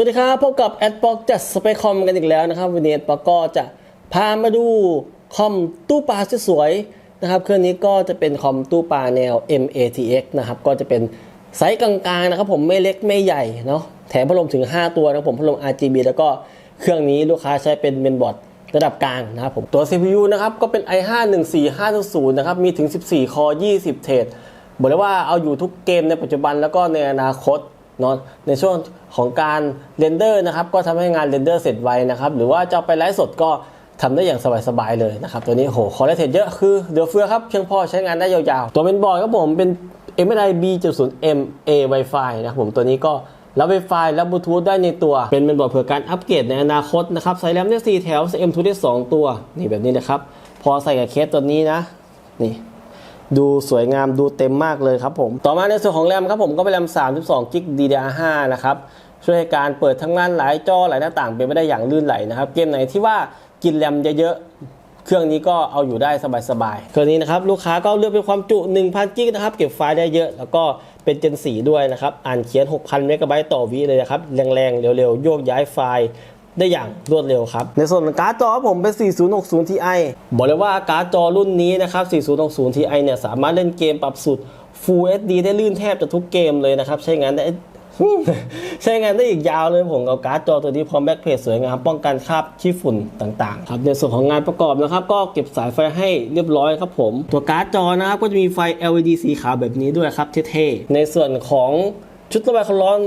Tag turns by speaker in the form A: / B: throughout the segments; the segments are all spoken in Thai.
A: สวัสดีครับ พบกับแอดบ็อกจัดสเปคคอมกันอีกแล้วนะครับ วันนี้แอดบ็อกก็จะพามาดูคอมตู้ปลาสวยๆนะครับ เครื่องนี้ก็จะเป็นคอมตู้ปลาแนว MATX นะครับ ก็จะเป็นไซส์กลางๆนะครับผมไม่เล็กไม่ใหญ่เนาะแถมพัดลมถึง 5 ตัวนะครับผมพัดลม RGB แล้วก็เครื่องนี้ลูกค้าใช้เป็นเมนบอร์ดระดับกลางนะครับผมตัว CPU นะครับก็เป็น i5 14500นะครับมีถึง 14 คอ 20 เทรดบอกเลยว่าเอาอยู่ทุกเกมในปัจจุบันแล้วก็ในอนาคต เนาะในช่วงของการเรนเดอร์นะครับก็ทำให้งานเรนเดอร์เสร็จไวนะครับหรือว่าจะไปไลฟ์สดก็ทำได้อย่างสบายๆเลยนะครับตัวนี้โหคอเลสเทรดเยอะคือเดือเฟือครับเพียงพอใช้งานได้ยาวๆ ตัวเป็นบอร์ดครับผมเป็น M I B70M A Wi-Fi นะครับผมตัวนี้ก็รับ Wi-Fi และบลูทูธได้ในตัว เป็นเป็นบอร์ดเผื่อการอัปเกรดในอนาคตนะครับใส่แรมได้4แถว M2 ได้2ตัว นี่แบบนี้นะครับ พอใส่กับเคสตัวนี้นะ นี่ ดูสวยงามดูเต็มมากเลยครับผม ต่อมาในส่วนของแรมครับผมก็เป็นแรม 32 g b DDR5 นะครับ ช่วยให้การเปิดทำงานหลายจอหลายหน้าต่างเป็นไปได้อย่างลื่นไหลนะครับ เกมไหนที่ว่ากินแรมเยอะๆ เครื่องนี้ก็เอาอยู่ได้สบายๆ เครื่องนี้นะครับลูกค้าก็เลือกเป็นความจุ1,000 g b นะครับเก็บไฟล์ได้เยอะ แล้วก็เป็น Gen 4ด้วยนะครับอ่านเขียน 6,000เมกะไบต์ต่อวิเลยนะครับแรงๆเร็วๆโยกย้ายไฟล์ ได้อย่างรวดเร็วครับ ในส่วนของการ์ดจอครับผมเป็น 4060 Ti บอกเลยว่าการ์ดจอรุ่นนี้นะครับ 4060 Ti เนี่ยสามารถเล่นเกมปรับสุด Full HD ได้ลื่นแทบจะทุกเกมเลยนะครับใช้งานได้ใช้งานได้อีกยาวเลยผมกับการ์ดจอตัวนี้พร้อมแบ็คเพจสวยงามป้องกันคราบขี้ฝุ่นต่างๆครับในส่วนของงานประกอบนะครับ ก็เก็บสายไฟให้เรียบร้อยครับผม ตัวการ์ดจอนะครับก็จะมีไฟ LED สีขาวแบบนี้ด้วยครับเท่ๆในส่วนของชุดระบายความร้อน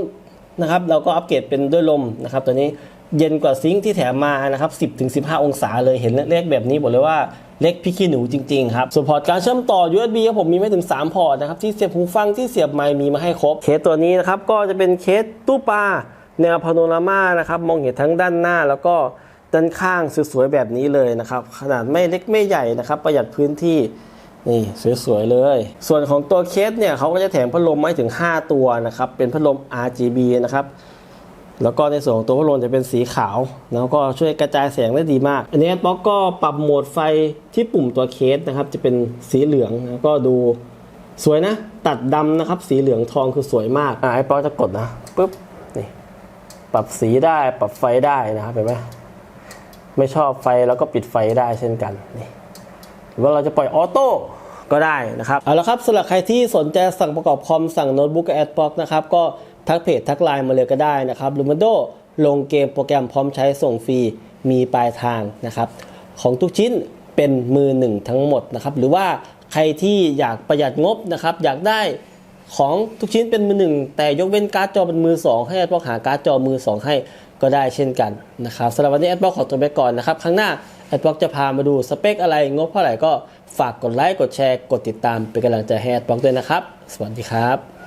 A: นะครับ เราก็อัปเกรดเป็นด้วยลมนะครับตัวนี้ เย็นกว่าซิงค์ที่แถมมานะครับ 10-15 องศาเลยเห็นเล็กๆแบบนี้บอกเลยว่าเล็กพี่ขี้หนูจริงๆครับส่วนพอร์ตการเชื่อมต่อ USB ครับผมมีไม่ถึง 3 พอร์ตนะครับที่เสียบหูฟังที่เสียบไมค์มีมาให้ครบ เคสตัวนี้นะครับก็จะเป็นเคสตู้ปลาแนวพาโนรามานะครับมองเห็นทั้งด้านหน้าแล้วก็ด้านข้างสวยๆแบบนี้เลยนะครับขนาดไม่เล็กไม่ใหญ่นะครับประหยัดพื้นที่นี่สวยๆเลย ส่วนของตัวเคสเนี่ยเขาก็จะแถมพัดลมมาถึง 5 ตัวนะครับเป็นพัดลม RGB นะครับ แล้วก็ในส่วนของตัวพัดลมจะเป็นสีขาว แล้วก็ช่วยกระจายแสงได้ดีมาก อันนี้บล็อกก็ปรับโหมดไฟที่ปุ่มตัวเคสนะครับ จะเป็นสีเหลืองแล้วก็ดูสวยนะ ตัดดำนะครับ สีเหลืองทองคือสวยมากอะไอ้ป๊อกจะกดนะปุ๊บนี่ปรับสีได้ปรับไฟได้นะครับเห็นไหมไม่ชอบไฟแล้วก็ปิดไฟได้เช่นกันนี่หรือว่าเราจะปล่อยออโต้ ก็ได้นะครับเอาละครับสำหรับใครที่สนใจสั่งประกอบคอมสั่งโน้ตบุ๊กกับแอดบ็อกนะครับก็ทักเพจทักไลน์มาเลยก็ได้นะครับลูมันโดลงเกมโปรแกรมพร้อมใช้ส่งฟรีมีปลายทางนะครับของทุกชิ้นเป็นมือหนึ่งทั้งหมดนะครับหรือว่าใครที่อยากประหยัดงบนะครับอยากได้ของทุกชิ้นเป็นมือหนึ่งแต่ยกเว้นการ์ดจอเป็นมือสองให้แอดบ็อกหาการ์ดจอมือสองให้ก็ได้เช่นกันนะครับสำหรับวันนี้แอดบ็อกขอตัวไปก่อนนะครับครั้งหน้า แอดบล็อกจะพามาดูสเปคอะไรงบเท่าไหร่ก็ฝากกดไลค์กดแชร์ กดติดตามเป็นกำลังใจให้แอดบล็อกด้วยนะครับ สวัสดีครับ